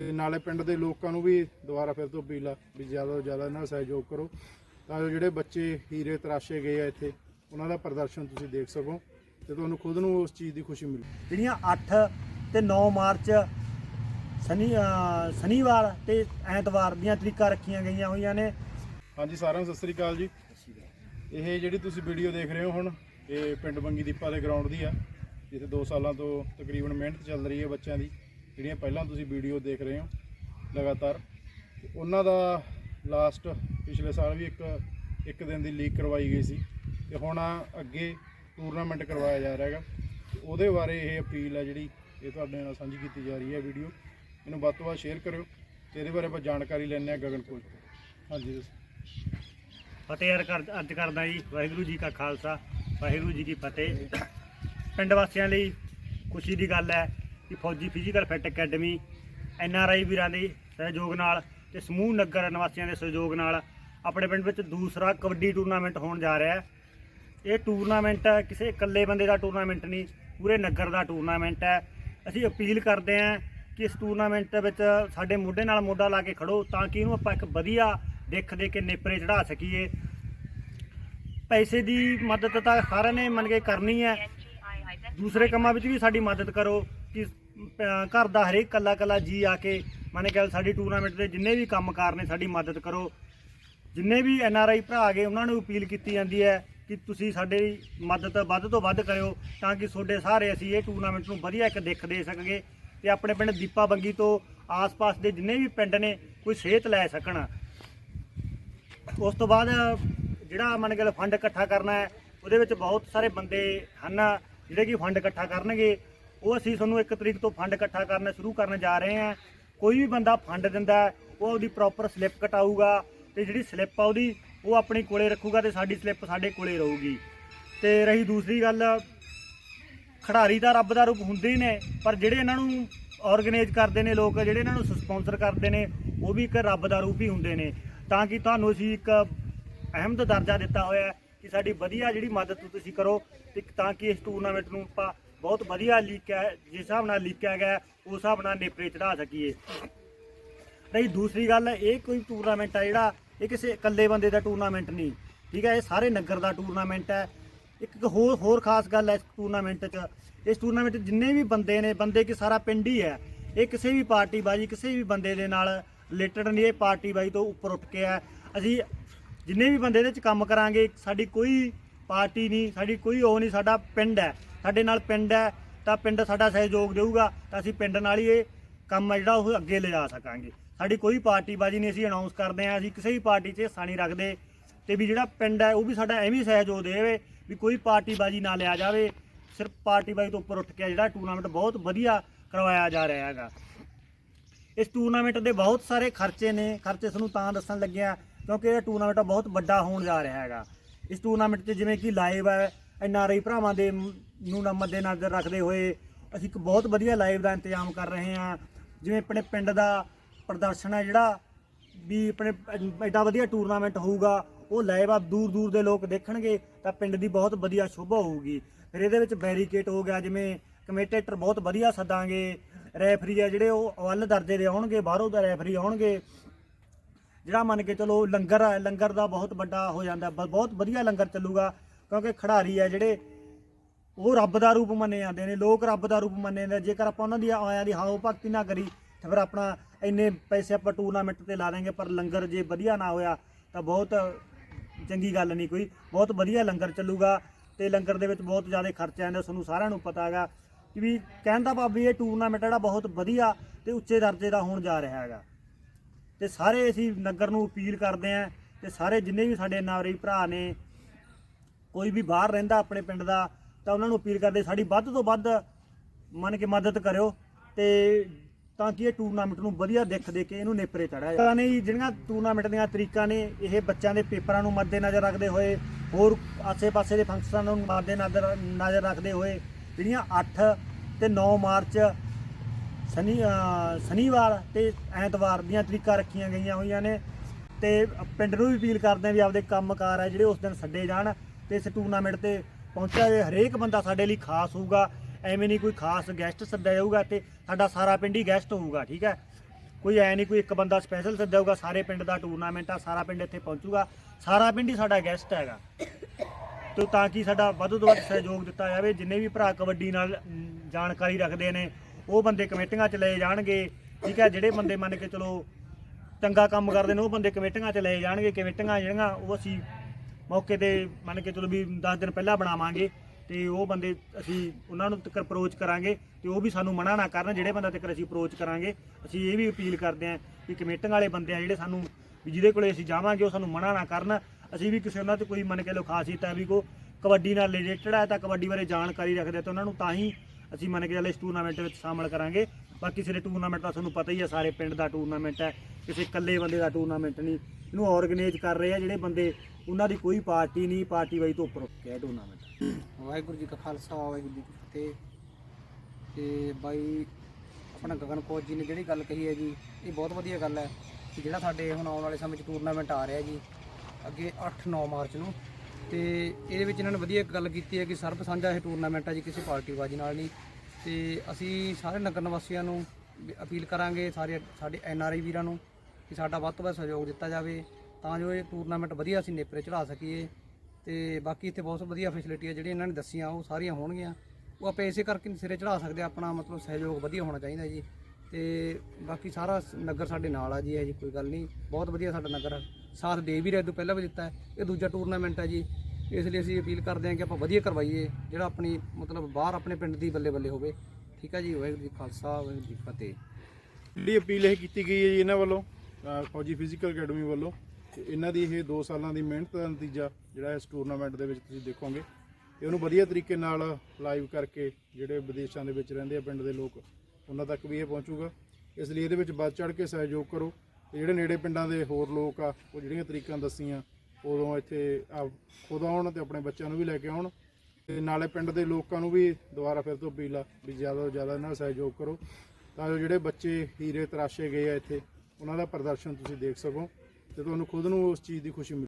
ਤੇ ਨਾਲੇ ਪਿੰਡ ਦੇ ਲੋਕਾਂ ਨੂੰ ਵੀ ਦੁਬਾਰਾ ਫਿਰ ਤੋਂ ਅਪੀਲ ਆ ਵੀ ਜ਼ਿਆਦਾ ਤੋਂ ਜ਼ਿਆਦਾ ਇਹਨਾਂ ਦਾ ਸਹਿਯੋਗ ਕਰੋ। ਤਾਂ ਜੋ ਜਿਹੜੇ ਬੱਚੇ ਹੀਰੇ ਤਰਾਸ਼ੇ ਗਏ ਆ ਇੱਥੇ ਉਹਨਾਂ ਦਾ ਪ੍ਰਦਰਸ਼ਨ ਤੁਸੀਂ ਦੇਖ ਸਕੋ ਤੇ ਤੁਹਾਨੂੰ ਖੁਦ ਨੂੰ ਉਸ ਚੀਜ਼ ਦੀ ਖੁਸ਼ੀ ਮਿਲੂ। ਜਿਹੜੀਆਂ 8 ਤੇ 9 ਮਾਰਚ ਸ਼ਨੀ ਸ਼ਨੀਵਾਰ ਤੇ ਐਤਵਾਰ ਦੀਆਂ ਤਰੀਕਾਂ ਰੱਖੀਆਂ ਗਈਆਂ ਹੋਈਆਂ ਨੇ। ਹਾਂਜੀ ਸਾਰਿਆਂ ਨੂੰ ਸਤਿ ਸ੍ਰੀ ਅਕਾਲ ਜੀ। ਇਹ ਜਿਹੜੀ ਤੁਸੀਂ ਵੀਡੀਓ ਦੇਖ ਰਹੇ ਹੋ ਹੁਣ ਇਹ ਪਿੰਡ ਬੰਗੀ ਦੀਪਾ ਦੇ ਗਰਾਊਂਡ ਦੀ ਆ ਜਿੱਥੇ 2 ਸਾਲਾਂ ਤੋਂ ਤਕਰੀਬਨ ਮਿਹਨਤ ਚੱਲ ਰਹੀ ਹੈ ਬੱਚਿਆਂ ਦੀ। ਜਿਹੜੀਆਂ ਪਹਿਲਾਂ ਤੁਸੀਂ ਵੀਡੀਓ ਦੇਖ ਰਹੇ ਹੋ, ਲਗਾਤਾਰ, ਉਹਨਾਂ ਦਾ ਲਾਸਟ ਪਿਛਲੇ ਸਾਲ ਵੀ ਇੱਕ ਇੱਕ ਦਿਨ ਦੀ ਲੀਗ ਕਰਵਾਈ ਗਈ ਸੀ ਤੇ ਹੁਣ ਅੱਗੇ ਟੂਰਨਾਮੈਂਟ ਕਰਵਾਇਆ ਜਾ ਰਿਹਾ ਹੈਗਾ। ਉਹਦੇ ਬਾਰੇ ਇਹ ਅਪੀਲ ਹੈ ਜਿਹੜੀ, ਇਹ ਤੁਹਾਡੇ ਨਾਲ ਸਾਂਝੀ ਕੀਤੀ ਜਾ ਰਹੀ ਹੈ ਵੀਡੀਓ। ਇਹਨੂੰ ਵੱਧ ਤੋਂ ਵੱਧ ਸ਼ੇਅਰ ਕਰਿਓ ਤੇ ਇਹਦੇ ਬਾਰੇ ਆਪਾਂ ਜਾਣਕਾਰੀ ਲੈਣੇ ਆ ਗਗਨ ਕੋਲ। ਤੋਂ ਹਾਂਜੀ ਦੱਸੋ। ਫਤਿਹ ਅਰ ਕਰ ਅੱਜ ਕਰਦਾ ਜੀ, ਵਾਹਿਗੁਰੂ ਜੀ ਕਾ ਖਾਲਸਾ, ਵਾਹਿਗੁਰੂ ਜੀ ਕੀ ਫਤਿਹ। ਪਿੰਡ ਵਾਸੀਆਂ ਲਈ ਖੁਸ਼ੀ ਦੀ ਗੱਲ ਹੈ ਕਿ ਫੌਜੀ physical fit academy N R I ਵੀਰਾਂ ਦੇ ਸਹਿਯੋਗ ਨਾਲ ਤੇ ਸਮੂਹ ਨਗਰ ਨਿਵਾਸੀਆਂ ਦੇ ਸਹਿਯੋਗ ਨਾਲ ਆਪਣੇ ਪਿੰਡ ਵਿੱਚ ਦੂਸਰਾ ਕਬੱਡੀ ਟੂਰਨਾਮੈਂਟ ਹੋਣ ਜਾ ਰਿਹਾ ਹੈ। ਇਹ ਟੂਰਨਾਮੈਂਟ ਕਿਸੇ ਇਕੱਲੇ ਬੰਦੇ ਦਾ ਟੂਰਨਾਮੈਂਟ ਨਹੀਂ, ਪੂਰੇ ਨਗਰ ਦਾ ਟੂਰਨਾਮੈਂਟ ਹੈ। ਅਸੀਂ ਅਪੀਲ ਕਰਦੇ ਹਾਂ ਕਿ ਇਸ ਟੂਰਨਾਮੈਂਟ ਦੇ ਵਿੱਚ ਸਾਡੇ ਮੋਢੇ ਨਾਲ ਮੋਢਾ ਲਾ ਕੇ ਖੜੋ ਤਾਂ ਕਿ ਇਹਨੂੰ ਆਪਾਂ ਇੱਕ ਵਧੀਆ ਦੇਖ ਦੇ ਕੇ ਨੇਪਰੇ ਚੜਾ ਸਕੀਏ। ਪੈਸੇ ਦੀ ਮਦਦ ਤਾਂ ਸਾਰਿਆਂ ਨੇ ਮੰਨ ਕੇ ਕਰਨੀ ਹੈ। ਦੂਸਰੇ ਕੰਮਾਂ ਵਿੱਚ ਵੀ ਸਾਡੀ ਮਦਦ ਕਰੋ। ਕਿ ਅਹ, ਘਰ ਦਾ ਹਰੇਕ ਕੱਲਾ ਕੱਲਾ ਜੀ ਆ ਕੇ ਮੰਨ ਕੇ ਸਾਡੀ ਟੂਰਨਾਮੈਂਟ ਦੇ ਜਿੰਨੇ ਵੀ ਕੰਮਕਾਰ ਨੇ ਸਾਡੀ ਮਦਦ ਕਰੋ। ਜਿੰਨੇ ਵੀ ਐਨ ਆਰ ਆਈ ਭਰਾ ਆ ਗਏ ਉਹਨਾਂ ਨੂੰ ਅਪੀਲ ਕੀਤੀ ਜਾਂਦੀ ਹੈ ਕਿ ਤੁਸੀਂ ਸਾਡੇ ਮਦਦ ਵੱਧ ਤੋਂ ਵੱਧ ਕਰਿਓ ਤਾਂ ਕਿ ਤੁਹਾਡੇ ਸਾਰੇ ਅਸੀਂ ਇਹ ਟੂਰਨਾਮੈਂਟ ਨੂੰ ਵਧੀਆ ਇੱਕ ਦਿੱਖ ਦੇ ਸਕਗੇ ਤੇ ਆਪਣੇ ਪਿੰਡ ਦੀਪਾ ਬੰਗੀ ਤੋਂ ਆਸ-ਪਾਸ ਦੇ ਜਿੰਨੇ ਵੀ ਪਿੰਡ ਨੇ ਕੋਈ ਸਿਹਤ ਲੈ ਸਕਣ। ਉਸ ਤੋਂ ਬਾਅਦ ਜਿਹੜਾ ਮੰਨ ਕੇ ਫੰਡ ਇਕੱਠਾ ਕਰਨਾ ਹੈ ਉਹਦੇ ਵਿੱਚ ਬਹੁਤ ਸਾਰੇ ਬੰਦੇ ਹਨ ਜਿਹੜੇ ਕਿ ਫੰਡ ਇਕੱਠਾ ਕਰਨਗੇ। ਉਹ ਅਸੀਂ ਤੁਹਾਨੂੰ ਇੱਕ ਤਰੀਕ ਤੋਂ ਫੰਡ ਇਕੱਠਾ ਕਰਨਾ ਸ਼ੁਰੂ ਕਰਨ ਜਾ ਰਹੇ ਹਾਂ। ਕੋਈ ਵੀ ਬੰਦਾ ਫੰਡ ਦਿੰਦਾ ਉਹ ਉਹਦੀ ਪ੍ਰੋਪਰ ਸਲਿੱਪ ਕਟਾਊਗਾ ਤੇ ਜਿਹੜੀ ਸਲਿੱਪ ਆ ਉਹਦੀ, ਉਹ ਆਪਣੀ ਕੋਲੇ ਰੱਖੂਗਾ ਤੇ ਸਾਡੀ ਸਲਿੱਪ ਸਾਡੇ ਕੋਲੇ ਰਹੂਗੀ। ਤੇ ਰਹੀ ਦੂਸਰੀ ਗੱਲ, ਖਿਡਾਰੀ ਤਾਂ ਰੱਬ ਦਾ ਰੂਪ ਹੁੰਦੇ ਹੀ ਨੇ, ਪਰ ਜਿਹੜੇ ਇਹਨਾਂ ਨੂੰ ਆਰਗੇਨਾਈਜ਼ ਕਰਦੇ ਨੇ ਲੋਕ, ਜਿਹੜੇ ਇਹਨਾਂ ਨੂੰ ਸਪਾਂਸਰ ਕਰਦੇ ਨੇ, ਉਹ ਵੀ ਇੱਕ ਰੱਬ ਦਾ ਰੂਪ ਹੀ ਹੁੰਦੇ ਨੇ। ਤਾਂ ਕਿ ਤੁਹਾਨੂੰ ਅਸੀਂ ਇੱਕ ਅਹਿਮਦ ਦਰਜਾ ਦਿੱਤਾ ਹੋਇਆ ਕਿ ਸਾਡੀ ਵਧੀਆ ਜਿਹੜੀ ਮਦਦ ਤੁਸੀਂ ਕਰੋ, ਤੇ ਤਾਂ ਕਿ ਇਸ ਟੂਰਨਾਮੈਂਟ ਨੂੰ ਆਪਾਂ ਬਹੁਤ ਵਧੀਆ ਲੀਕਿਆ ਜਿਸ ਹਿਸਾਬ ਨਾਲ ਲੀਕਿਆ ਗਿਆ ਹੈ, ਉਸ ਹਿਸਾਬ ਨਾਲ ਨੇਪਰੇ ਚੜਾ ਸਕੀਏ। ਰਹੀ ਦੂਸਰੀ ਗੱਲ ਇਹ ਕੋਈ ਟੂਰਨਾਮੈਂਟ ਆ ਜਿਹੜਾ ਇਹ ਕਿਸੇ ਇਕੱਲੇ ਬੰਦੇ ਦਾ ਟੂਰਨਾਮੈਂਟ ਨਹੀਂ। ਠੀਕ ਹੈ ਇਹ ਸਾਰੇ ਨਗਰ ਦਾ ਟੂਰਨਾਮੈਂਟ ਹੈ। ਇੱਕ ਇੱਕ ਹੋਰ ਹੋਰ ਖਾਸ ਗੱਲ ਹੈ ਇਸ ਟੂਰਨਾਮੈਂਟ 'ਚ। ਇਸ ਟੂਰਨਾਮੈਂਟ 'ਚ ਜਿੰਨੇ ਵੀ ਬੰਦੇ ਨੇ ਬੰਦੇ ਕਿ ਸਾਰਾ ਪਿੰਡ ਹੀ ਹੈ। ਇਹ ਕਿਸੇ ਵੀ ਪਾਰਟੀ ਬਾਜੀ ਕਿਸੇ ਵੀ ਬੰਦੇ ਦੇ ਨਾਲ ਰਿਲੇਟਡ ਨਹੀਂ ਇਹ ਪਾਰਟੀ ਬਾਜੀ ਤੋਂ ਉੱਪਰ ਉੱਠ ਕੇ ਹੈ। ਅਸੀਂ ਜਿੰਨੇ ਵੀ ਬੰਦੇ ਇਹਦੇ 'ਚ ਕੰਮ ਕਰਾਂਗੇ ਸਾਡੀ ਕੋਈ ਪਾਰਟੀ ਨਹੀਂ ਸਾਡੀ ਕੋਈ ਉਹ ਨਹੀਂ ਸਾਡਾ ਪਿੰਡ ਹੈ। ਸਾਡੇ ਨਾਲ ਪਿੰਡ ਹੈ, ਤਾਂ ਪਿੰਡ ਸਾਡਾ ਸਹਿਯੋਗ ਦੇਊਗਾ, ਤਾਂ ਅਸੀਂ ਪਿੰਡ ਨਾਲ ਹੀ ਇਹ ਕੰਮ ਆ ਜਿਹੜਾ ਉਹ ਅੱਗੇ ਲਿਜਾ ਸਕਾਂਗੇ। ਸਾਡੀ ਕੋਈ ਪਾਰਟੀ ਬਾਜੀ ਨਹੀਂ, ਅਸੀਂ ਅਨਾਉਂਸ ਕਰਦੇ ਹਾਂ, ਅਸੀਂ ਕਿਸੇ ਵੀ ਪਾਰਟੀ 'ਚ ਹਿੱਸਾ ਨਹੀਂ ਰੱਖਦੇ। ਤੇ ਵੀ ਜਿਹੜਾ ਪਿੰਡ ਹੈ, ਉਹ ਵੀ ਸਾਡਾ ਐਵੇਂ ਹੀ ਸਹਿਯੋਗ ਦੇਵੇ ਵੀ ਕੋਈ ਪਾਰਟੀ ਬਾਜੀ ਨਾ ਲਿਆ ਜਾਵੇ। ਸਿਰਫ ਪਾਰਟੀ ਬਾਜੀ ਤੋਂ ਉੱਪਰ ਉੱਠ ਕੇ ਜਿਹੜਾ ਟੂਰਨਾਮੈਂਟ ਬਹੁਤ ਵਧੀਆ ਕਰਵਾਇਆ ਜਾ ਰਿਹਾ ਹੈਗਾ। ਇਸ ਟੂਰਨਾਮੈਂਟ ਦੇ ਬਹੁਤ ਸਾਰੇ ਖਰਚੇ ਨੇ, ਖਰਚੇ ਤੁਹਾਨੂੰ ਤਾਂ ਦੱਸਣ ਲੱਗਿਆ ਕਿਉਂਕਿ ਇਹ ਟੂਰਨਾਮੈਂਟ ਬਹੁਤ ਵੱਡਾ ਹੋਣ ਜਾ ਰਿਹਾ ਹੈਗਾ। ਇਸ ਟੂਰਨਾਮੈਂਟ 'ਚ ਜਿਵੇਂ ਕਿ ਲਾਈਵ ਹੈ ਐਨ ਆਰ ਆਈ ਭਰਾਵਾਂ ਦੇ ਨੂੰ ਨਾ ਮੱਦੇ ਨਜ਼ਰ ਰੱਖਦੇ ਹੋਏ। ਅਸੀਂ ਇੱਕ ਬਹੁਤ ਵਧੀਆ ਲਾਈਵ ਦਾ ਇੰਤਜ਼ਾਮ ਕਰ ਰਹੇ ਹਾਂ। ਜਿਵੇਂ ਆਪਣੇ ਪਿੰਡ ਦਾ ਪ੍ਰਦਰਸ਼ਨ ਹੈ ਜਿਹੜਾ, ਵੀ ਆਪਣੇ ਐਡਾ ਵਧੀਆ ਟੂਰਨਾਮੈਂਟ ਹੋਊਗਾ, ਉਹ ਲਾਈਵ ਆ ਦੂਰ ਦੂਰ ਦੇ ਲੋਕ ਦੇਖਣਗੇ, ਤਾਂ ਪਿੰਡ ਦੀ ਬਹੁਤ ਵਧੀਆ ਸ਼ੋਭਾ ਹੋਊਗੀ। ਫਿਰ ਇਹਦੇ ਵਿੱਚ ਬੈਰੀਕੇਟ ਹੋ ਗਿਆ, ਜਿਵੇਂ ਕਮੇਟੇਟਰ ਬਹੁਤ ਵਧੀਆ ਸੱਦਾਂਗੇ। ਰੈਫਰੀ ਆ ਜਿਹੜੇ, ਉਹ ਅਵਲ ਦਰਜੇ ਦੇ ਆਉਣਗੇ, ਬਾਹਰੋਂ ਦਾ ਰੈਫਰੀ ਆਉਣਗੇ। ਜਿਹੜਾ ਮੰਨ ਕੇ ਚਲੋ ਲੰਗਰ ਹੈ ਲੰਗਰ ਦਾ ਬਹੁਤ ਵੱਡਾ ਹੋ ਜਾਂਦਾ, ਬ- ਬਹੁਤ ਵਧੀਆ ਲੰਗਰ ਚੱਲੂਗਾ। ਕਿਉਂਕਿ ਖਿਡਾਰੀ ਹੈ ਜਿਹੜੇ ਉਹ ਰੱਬ ਦਾ ਰੂਪ ਮੰਨੇ ਜਾਂਦੇ ਨੇ, ਲੋਕ ਰੱਬ ਦਾ ਰੂਪ ਮੰਨੇ ਜਾਂਦੇ ਜੇਕਰ ਆਪਾਂ ਉਹਨਾਂ ਦੀ ਆਇਆਂ ਦੀ ਹਾਓ ਭਗਤੀ ਨਾ ਕਰੀ, ਤਾਂ ਫਿਰ ਆਪਣਾ ਇੰਨੇ ਪੈਸੇ ਆਪਾਂ ਟੂਰਨਾਮੈਂਟ ਤੇ ਲਾ ਦੇਂਗੇ ਪਰ ਲੰਗਰ ਜੇ ਵਧੀਆ ਨਾ ਹੋਇਆ, ਤਾਂ ਬਹੁਤ ਚੰਗੀ ਗੱਲ ਨਹੀਂ ਕੋਈ। ਬਹੁਤ ਵਧੀਆ ਲੰਗਰ ਚੱਲੂਗਾ ਤੇ ਲੰਗਰ ਦੇ ਵਿੱਚ ਬਹੁਤ ਜ਼ਿਆਦਾ ਖਰਚਾ ਆਉਂਦਾ, ਤੁਹਾਨੂੰ ਸਾਰਿਆਂ ਨੂੰ ਪਤਾ ਹੈਗਾ ਕਿ ਵੀ ਕਹਿਣ ਦਾ ਭਾਵ ਇਹ ਟੂਰਨਾਮੈਂਟ ਜਿਹੜਾ ਬਹੁਤ ਵਧੀਆ ਤੇ ਉੱਚੇ ਦਰਜੇ ਦਾ ਹੋਣ ਜਾ ਰਿਹਾ ਹੈਗਾ। ਤੇ ਸਾਰੇ ਅਸੀਂ ਨਗਰ ਨੂੰ ਅਪੀਲ ਕਰਦੇ ਆਂ ਤੇ ਸਾਰੇ ਜਿੰਨੇ ਵੀ ਸਾਡੇ ਨਾਗਰਿਕ ਭਰਾ ਨੇ ਕੋਈ ਵੀ ਬਾਹਰ ਰਹਿੰਦਾ ਆਪਣੇ ਪਿੰਡ ਦਾ ਤਾਂ ਉਹਨਾਂ ਨੂੰ ਅਪੀਲ ਕਰਦੇ ਸਾਡੀ ਵੱਧ ਤੋਂ ਵੱਧ ਮੰਨ ਕੇ ਮਦਦ ਕਰਿਓ ਤੇ ਤਾਂ ਕਿ ਇਹ ਟੂਰਨਾਮੈਂਟ ਨੂੰ ਵਧੀਆ ਦੇਖ ਦੇ ਕੇ ਇਹਨੂੰ ਨੇਪਰੇ ਚੜਾਇਆ ਜਾਵੇ। ਨੇ ਜੀ, ਜਿਹੜੀਆਂ ਟੂਰਨਾਮੈਂਟ ਦੀਆਂ ਤਰੀਕਾਂ ਨੇ ਇਹ ਬੱਚਿਆਂ ਦੇ ਪੇਪਰਾਂ ਨੂੰ ਮੱਦੇਨਜ਼ਰ ਰੱਖਦੇ ਹੋਏ ਹੋਰ ਆਸੇ-ਪਾਸੇ ਦੇ ਫੰਕਸ਼ਨਾਂ ਨੂੰ ਮੱਦੇ ਨਜ਼ਰ ਨਜ਼ਰ ਰੱਖਦੇ ਹੋਏ ਜਿਹੜੀਆਂ 8 ਤੇ 9 ਮਾਰਚ ਸ਼ਨੀ ਸ਼ਨੀਵਾਰ ਤੇ ਐਤਵਾਰ ਦੀਆਂ ਤਰੀਕਾਂ ਰੱਖੀਆਂ ਗਈਆਂ ਹੋਈਆਂ ਨੇ ਤੇ ਪਿੰਡ ਨੂੰ ਵੀ ਅਪੀਲ ਕਰਦੇ ਆ ਵੀ ਆਪਦੇ ਕੰਮਕਾਰ ਆ ਜਿਹੜੇ ਉਸ ਦਿਨ ਛੱਡੇ ਜਾਣ। ਤੇ ਇਸ ਟੂਰਨਾਮੈਂਟ ਤੇ ਪਹੁੰਚਿਆ ਹੋਇਆ ਹਰੇਕ ਬੰਦਾ ਸਾਡੇ ਲਈ ਖਾਸ ਹੋਊਗਾ। ਐਵੇਂ ਨਹੀਂ ਕੋਈ ਖਾਸ ਗੈਸਟ ਸੱਦਿਆ ਜਾਊਗਾ ਤੇ ਸਾਡਾ ਸਾਰਾ ਪਿੰਡ ਹੀ ਗੈਸਟ ਹੋਊਗਾ, ਠੀਕ ਹੈ? ਕੋਈ ਐ ਨਹੀਂ ਕੋਈ ਇੱਕ ਬੰਦਾ ਸਪੈਸ਼ਲ ਸੱਦਿਆ ਸੱਦਿਆਊਗਾ ਸਾਰੇ ਪਿੰਡ ਦਾ ਟੂਰਨਾਮੈਂਟ ਆ, ਸਾਰਾ ਪਿੰਡ ਇੱਥੇ ਪਹੁੰਚੂਗਾ। ਸਾਰਾ ਪਿੰਡ ਹੀ ਸਾਡਾ ਗੈਸਟ ਹੈਗਾ। ਤੇ ਤਾਂ ਕਿ ਸਾਡਾ ਵੱਧ ਤੋਂ ਵੱਧ ਸਹਿਯੋਗ ਦਿੱਤਾ ਜਾਵੇ, ਜਿੰਨੇ ਵੀ ਭਰਾ ਕਬੱਡੀ ਨਾਲ ਜਾਣਕਾਰੀ ਰੱਖਦੇ ਨੇ, ਉਹ ਬੰਦੇ ਕਮੇਟੀਆਂ 'ਚ ਲਏ ਜਾਣਗੇ, ਠੀਕ ਹੈ? ਜਿਹੜੇ ਬੰਦੇ ਮੰਨ ਕੇ ਚਲੋ ਚੰਗਾ ਕੰਮ ਕਰਦੇ ਨੇ, ਉਹ ਬੰਦੇ ਕਮੇਟੀਆਂ 'ਚ ਲਏ ਜਾਣਗੇ। ਕਮੇਟੀਆਂ ਜਿਹੜੀਆਂ, ਉਹ ਅਸੀਂ ਮੌਕੇ ਤੇ ਮੰਨ ਕੇ ਚਲੋ ਵੀ 10 ਦਿਨ ਪਹਿਲਾਂ ਬਣਾਵਾਂਗੇ ਤੇ ਉਹ ਬੰਦੇ ਅਸੀਂ ਉਹਨਾਂ ਨੂੰ ਤੱਕ ਅਪਰੋਚ ਕਰਾਂਗੇ ਤੇ ਉਹ ਵੀ ਸਾਨੂੰ ਮਨਾ ਨਾ ਕਰਨ, ਜਿਹੜੇ ਬੰਦੇ ਤੱਕ ਅਸੀਂ ਅਪਰੋਚ ਕਰਾਂਗੇ, ਅਸੀਂ ਇਹ ਵੀ ਅਪੀਲ ਕਰਦੇ ਹਾਂ ਕਿ ਕਮੇਟੀਆਂ ਵਾਲੇ ਬੰਦੇ ਆ ਜਿਹੜੇ ਸਾਨੂੰ ਵੀ ਜਿਹਦੇ ਕੋਲੇ ਅਸੀਂ ਜਾਵਾਂਗੇ, ਉਹ ਸਾਨੂੰ ਮਨਾ ਨਾ ਕਰਨ। ਅਸੀਂ ਵੀ ਕਿਸੇ ਉਹਨਾਂ ਤੇ ਕੋਈ ਮੰਨ ਕੇ ਲੋ ਖਾਸੀਅਤ ਹੈ ਵੀ ਕੋ ਕਬੱਡੀ ਨਾਲ ਰਿਲੇਟਡ ਹੈ ਤਾਂ ਕਬੱਡੀ ਬਾਰੇ ਜਾਣਕਾਰੀ ਰੱਖਦੇ ਤਾਂ ਉਹਨਾਂ ਨੂੰ ਤਾਂ ਹੀ ਅਸੀਂ ਮੰਨ ਕੇ ਚੱਲੇ ਇਸ ਟੂਰਨਾਮੈਂਟ ਵਿੱਚ ਸ਼ਾਮਲ ਕਰਾਂਗੇ। ਬਾਕੀ ਸਿਰੇ ਟੂਰਨਾਮੈਂਟ ਦਾ ਤੁਹਾਨੂੰ ਪਤਾ ਹੀ ਹੈ ਸਾਰੇ ਪਿੰਡ ਦਾ ਟੂਰਨਾਮੈਂਟ ਹੈ, ਕਿਸੇ ਇਕੱਲੇ ਬੰਦੇ ਦਾ ਟੂਰਨਾਮੈਂਟ ਨਹੀਂ। ਇਹਨੂੰ ਆਰਗੇਨਾਈਜ਼ ਕਰ ਰਹੇ ਆ ਜਿਹੜੇ ਬੰਦੇ, ਉਹਨਾਂ ਦੀ ਕੋਈ ਪਾਰਟੀ ਨਹੀਂ, ਪਾਰਟੀ ਵਾਈ ਤੋਂ ਉੱਪਰ ਉੱਠ ਟੂਰਨਾਮੈਂਟ ਵਾਹਿਗੁਰੂ ਜੀ ਕਾ ਖਾਲਸਾ, ਵਾਹਿਗੁਰੂ ਜੀ ਕੀ ਫਤਿਹ। ਤੇ ਬਾਈ, ਆਪਣਾ ਗਗਨ ਕੋਚ ਜੀ ਨੇ ਜਿਹੜੀ ਗੱਲ ਕਹੀ ਹੈ ਜੀ, ਇਹ ਬਹੁਤ ਵਧੀਆ ਗੱਲ ਹੈ ਕਿ ਜਿਹੜਾ ਸਾਡੇ ਹੁਣ ਆਉਣ ਵਾਲੇ ਸਮੇਂ 'ਚ ਟੂਰਨਾਮੈਂਟ ਆ ਰਿਹਾ ਜੀ, ਅੱਗੇ 8-9 ਮਾਰਚ ਨੂੰ। ਤੇ ਇਹਦੇ ਵਿੱਚ ਇਹਨਾਂ ਨੇ ਵਧੀਆ ਇੱਕ ਗੱਲ ਕੀਤੀ ਹੈ ਕਿ ਸਰਬ ਸਾਂਝਾ ਇਹ ਟੂਰਨਾਮੈਂਟ ਹੈ ਜੀ, ਕਿਸੇ ਪਾਰਟੀਬਾਜ਼ੀ ਨਾਲ ਨਹੀਂ। ਤੇ ਅਸੀਂ ਸਾਰੇ ਨਗਰ ਨਿਵਾਸੀਆਂ ਨੂੰ ਵੀ ਅਪੀਲ ਕਰਾਂਗੇ, ਸਾਰੇ ਸਾਡੇ ਐਨ ਆਰ ਆਈ ਵੀਰਾਂ ਨੂੰ ਕਿ ਸਾਡਾ ਵੱਧ ਤੋਂ ਵੱਧ ਸਹਿਯੋਗ ਦਿੱਤਾ ਜਾਵੇ ਤਾਂ ਜੋ ਇਹ ਟੂਰਨਾਮੈਂਟ ਵਧੀਆ ਅਸੀਂ ਨੇਪਰੇ ਚੜਾ ਸਕੀਏ ਤੇ ਬਾਕੀ ਇੱਥੇ ਬਹੁਤ ਵਧੀਆ ਫੈਸਿਲਿਟੀ ਹੈ ਜਿਹੜੀਆਂ ਇਹਨਾਂ ਨੇ ਦੱਸੀਆਂ, ਉਹ ਸਾਰੀਆਂ ਹੋਣਗੀਆਂ। ਉਹ ਆਪਾਂ ਇਸੇ ਕਰਕੇ ਸਿਰੇ ਚੜਾ ਸਕਦੇ, ਆਪਣਾ ਮਤਲਬ ਸਹਿਯੋਗ ਵਧੀਆ ਹੋਣਾ ਚਾਹੀਦਾ ਜੀ। ਤੇ ਬਾਕੀ ਸਾਰਾ ਨਗਰ ਸਾਡੇ ਨਾਲ ਆ ਜੀ, ਇਹ ਜੀ ਕੋਈ ਗੱਲ ਨਹੀਂ। ਬਹੁਤ ਵਧੀਆ ਸਾਡਾ ਨਗਰ ਸਾਥ ਦੇ ਵੀ ਰਿਹਾ ਤੋਂ ਪਹਿਲਾਂ ਵੀ ਦਿੱਤਾ ਇਹ ਦੂਜਾ ਟੂਰਨਾਮੈਂਟ ਹੈ ਜੀ। ਇਸ ਲਈ ਅਸੀਂ ਅਪੀਲ ਕਰਦੇ ਹਾਂ ਕਿ ਆਪਾਂ ਵਧੀਆ ਕਰਵਾਈਏ, ਜਿਹੜਾ ਆਪਣੀ, ਮਤਲਬ ਬਾਹਰ ਆਪਣੇ ਪਿੰਡ ਦੀ ਬੱਲੇ ਬੱਲੇ ਹੋਵੇ। ਠੀਕ ਹੈ ਜੀ, ਵਾਹਿਗੁਰੂ ਜੀ ਖਾਲਸਾ, ਵਾਹਿਗੁਰੂ ਜੀ ਫਤਿਹ। ਜਿਹੜੀ ਅਪੀਲ ਇਹ ਕੀਤੀ ਗਈ ਹੈ ਜੀ ਇਹਨਾਂ ਵੱਲੋਂ, ਅਹ, ਫੌਜੀ ਫਿਜ਼ੀਕਲ ਅਕੈਡਮੀ ਵੱਲੋਂ, ਤੇ ਇਹਨਾਂ ਦੀ ਇਹ 2 ਸਾਲਾਂ ਦੀ ਮਿਹਨਤ ਦਾ ਨਤੀਜਾ ਜਿਹੜਾ ਇਸ ਟੂਰਨਾਮੈਂਟ ਦੇ ਵਿੱਚ ਤੁਸੀਂ ਦੇਖੋਗੇ ਇਹਨੂੰ ਵਧੀਆ ਤਰੀਕੇ ਨਾਲ ਲਾਈਵ ਕਰਕੇ ਜਿਹੜੇ ਵਿਦੇਸ਼ਾਂ ਦੇ ਵਿੱਚ ਰਹਿੰਦੇ ਆ, ਪਿੰਡ ਦੇ ਲੋਕ, ਉਹਨਾਂ ਤੱਕ ਵੀ ਇਹ ਪਹੁੰਚੂਗਾ। ਇਸ ਲਈ ਇਹਦੇ ਵਿੱਚ ਵੱਧ ਚੜ ਕੇ ਸਹਿਯੋਗ ਕਰੋ, ਤੇ ਜਿਹੜੇ ਨੇੜੇ ਪਿੰਡਾਂ ਦੇ ਹੋਰ ਲੋਕ ਆ, ਉਹ ਜਿਹੜੀਆਂ ਤਰੀਕਾਂ ਦੱਸੀਆਂ ਉਦੋਂ ਇੱਥੇ ਆਪ ਖੁਦ ਆਉਣ ਤੇ ਆਪਣੇ ਬੱਚਿਆਂ ਨੂੰ ਵੀ ਲੈ ਕੇ ਆਉਣ ਤੇ ਨਾਲੇ ਪਿੰਡ ਦੇ ਲੋਕਾਂ ਨੂੰ ਵੀ ਦੁਬਾਰਾ ਫਿਰ ਤੋਂ ਅਪੀਲ ਆ ਵੀ ਜ਼ਿਆਦਾ ਤੋਂ ਜ਼ਿਆਦਾ ਇਹਨਾਂ ਨਾਲ ਸਹਿਯੋਗ ਕਰੋ। ਤਾਂ ਜੋ ਜਿਹੜੇ ਬੱਚੇ ਹੀਰੇ ਤਰਾਸ਼ੇ ਗਏ ਆ ਇੱਥੇ, ਉਹਨਾਂ ਦਾ ਪ੍ਰਦਰਸ਼ਨ ਤੁਸੀਂ ਦੇਖ ਸਕੋ ਤੇ ਤੁਹਾਨੂੰ ਖੁਦ ਨੂੰ ਉਸ ਚੀਜ਼ ਦੀ ਖੁਸ਼ੀ ਮਿਲੇ